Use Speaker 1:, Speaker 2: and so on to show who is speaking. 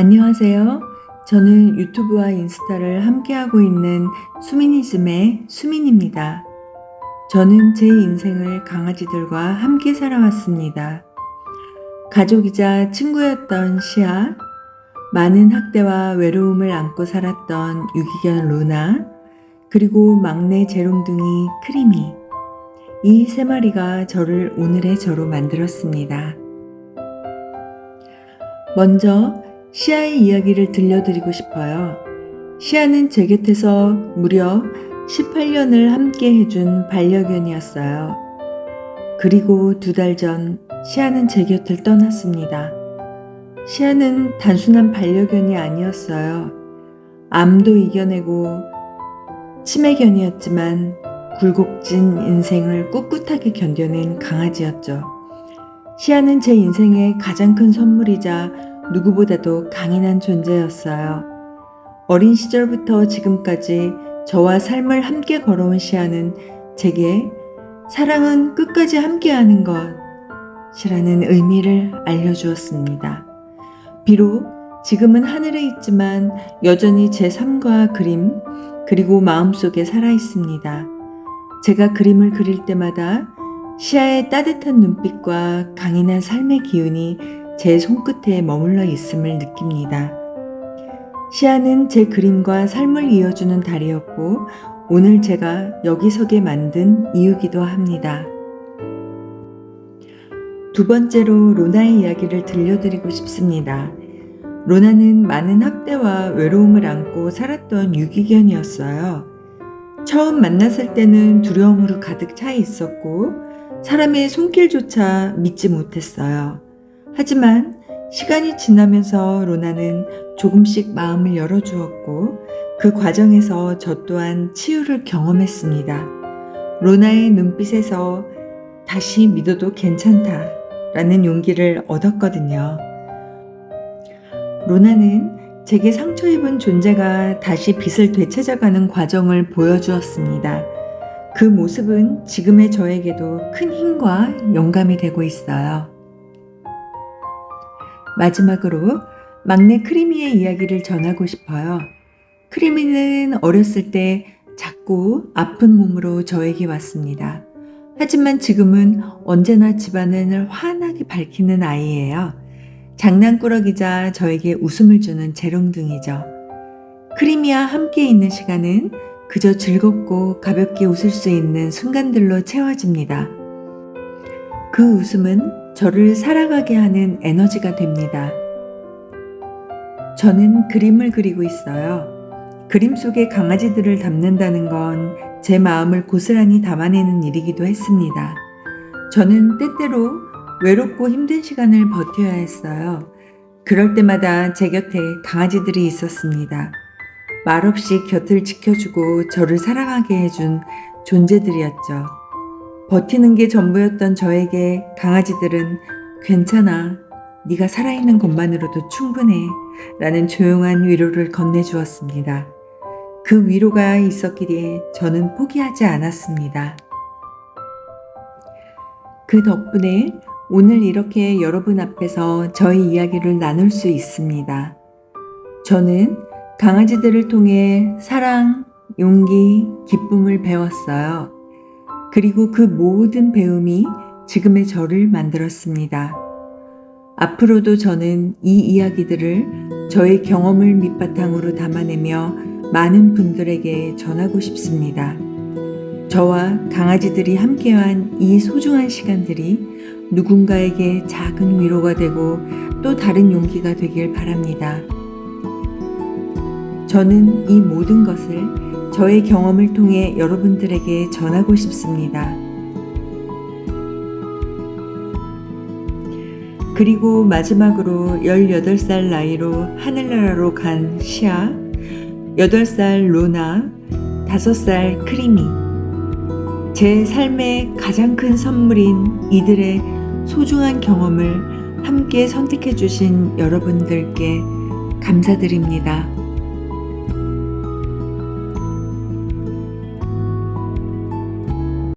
Speaker 1: 안녕하세요. 저는 유튜브와 인스타를 함께하고 있는 수미니즘의 수민입니다. 저는 제 인생을 강아지들과 함께 살아왔습니다. 가족이자 친구였던 시아, 많은 학대와 외로움을 안고 살았던 유기견 로나, 그리고 막내 재롱둥이 크리미. 이 세 마리가 저를 오늘의 저로 만들었습니다. 먼저 시아의 이야기를 들려드리고 싶어요. 시아는 제 곁에서 무려 18년을 함께 해준 반려견이었어요. 그리고 두 달 전 시아는 제 곁을 떠났습니다. 시아는 단순한 반려견이 아니었어요. 암도 이겨내고 치매견이었지만 굴곡진 인생을 꿋꿋하게 견뎌낸 강아지였죠. 시아는 제 인생의 가장 큰 선물이자 누구보다도 강인한 존재였어요. 어린 시절부터 지금까지 저와 삶을 함께 걸어온 시아는 제게 사랑은 끝까지 함께하는 것이라는 의미를 알려주었습니다. 비록 지금은 하늘에 있지만 여전히 제 삶과 그림, 그리고 마음속에 살아 있습니다. 제가 그림을 그릴 때마다 시아의 따뜻한 눈빛과 강인한 삶의 기운이 제 손끝에 머물러 있음을 느낍니다. 시아는 제 그림과 삶을 이어주는 달이었고, 오늘 제가 여기 서게 만든 이유기도 합니다. 두 번째로 로나의 이야기를 들려드리고 싶습니다. 로나는 많은 학대와 외로움을 안고 살았던 유기견이었어요. 처음 만났을 때는 두려움으로 가득 차 있었고, 사람의 손길조차 믿지 못했어요. 하지만 시간이 지나면서 로나는 조금씩 마음을 열어주었고, 그 과정에서 저 또한 치유를 경험했습니다. 로나의 눈빛에서 다시 믿어도 괜찮다 라는 용기를 얻었거든요. 로나는 제게 상처 입은 존재가 다시 빛을 되찾아가는 과정을 보여주었습니다. 그 모습은 지금의 저에게도 큰 힘과 영감이 되고 있어요. 마지막으로 막내 크리미의 이야기를 전하고 싶어요. 크리미는 어렸을 때 작고 아픈 몸으로 저에게 왔습니다. 하지만 지금은 언제나 집안을 환하게 밝히는 아이예요. 장난꾸러기자 저에게 웃음을 주는 재롱둥이죠. 크리미와 함께 있는 시간은 그저 즐겁고 가볍게 웃을 수 있는 순간들로 채워집니다. 그 웃음은 저를 살아가게 하는 에너지가 됩니다. 저는 그림을 그리고 있어요. 그림 속에 강아지들을 담는다는 건 제 마음을 고스란히 담아내는 일이기도 했습니다. 저는 때때로 외롭고 힘든 시간을 버텨야 했어요. 그럴 때마다 제 곁에 강아지들이 있었습니다. 말없이 곁을 지켜주고 저를 사랑하게 해준 존재들이었죠. 버티는 게 전부였던 저에게 강아지들은 괜찮아. 네가 살아있는 것만으로도 충분해. 라는 조용한 위로를 건네주었습니다. 그 위로가 있었기에 저는 포기하지 않았습니다. 그 덕분에 오늘 이렇게 여러분 앞에서 저의 이야기를 나눌 수 있습니다. 저는 강아지들을 통해 사랑, 용기, 기쁨을 배웠어요. 그리고 그 모든 배움이 지금의 저를 만들었습니다. 앞으로도 저는 이 이야기들을 저의 경험을 밑바탕으로 담아내며 많은 분들에게 전하고 싶습니다. 저와 강아지들이 함께한 이 소중한 시간들이 누군가에게 작은 위로가 되고 또 다른 용기가 되길 바랍니다. 저는 이 모든 것을 저의 경험을 통해 여러분들에게 전하고 싶습니다. 그리고 마지막으로 18살 나이로 하늘나라로 간 시아, 8살 로나, 5살 크리미. 제 삶의 가장 큰 선물인 이들의 소중한 경험을 함께 선택해 주신 여러분들께 감사드립니다.